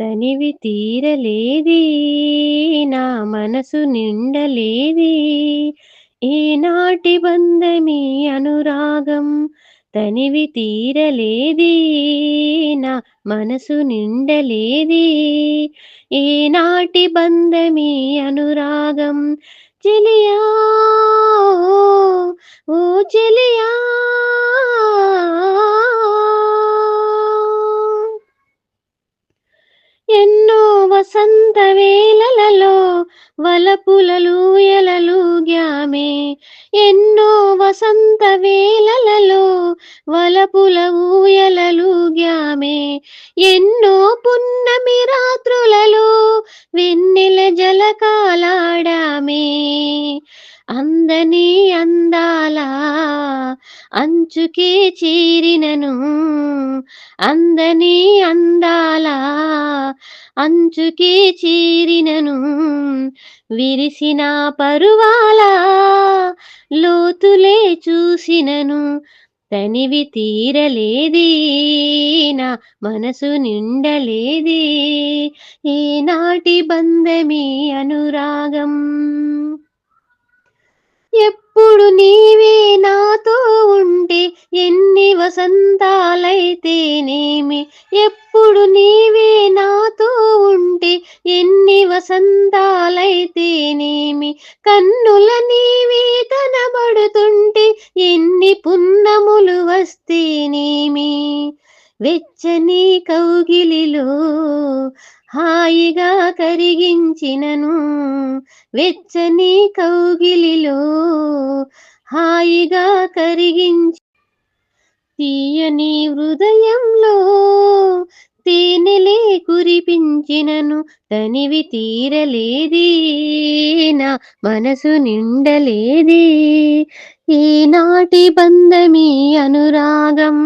తనివి తీరలేది నా మనసు నిండలేది. ఈనాటి బంధమీ అనురాగం తనివి తీరలేది నా మనసు నిండలేది. ఈనాటి బంధమీ అనురాగం చెలియా ఓ చెలియా. వసంత వేళలలో వలపులలు గ్యామే. ఎన్నో వసంత వేళలలో వలపుల ఊయలలుగ్యామే ఎన్నో పున్నమి రాత్రులలో వెన్నెల జలకాలాడామే. అందని అందాల అంచుకే చేరినను. అందని అందాల అంచుకే చేరినను విరిసిన పరువాల లోతులే చూసినను తనివి తీరలేది నా మనసు నిండలేది. ఈనాటి బంధమే అనురాగం? ఎప్పుడు నీవే నాతో ఉంటే ఎన్ని వసంతాలైతేనేమి ఎప్పుడు నీవే నాతో ఉంటే ఎన్ని వసంతాలైతేనేమి కన్నుల నీవే కనబడుతుంటే ఎన్ని పున్నములు వస్తేనేమి వెచ్చని కౌగిలిలో హాయిగా కరిగించినను. వెచ్చని కౌగిలిలో హాయిగా కరిగించి తీయని హృదయంలో తేనెలే కురిపించినను తనివి తీరలేది నా మనసు నిండలేది. ఈనాటి బంధమీ అనురాగం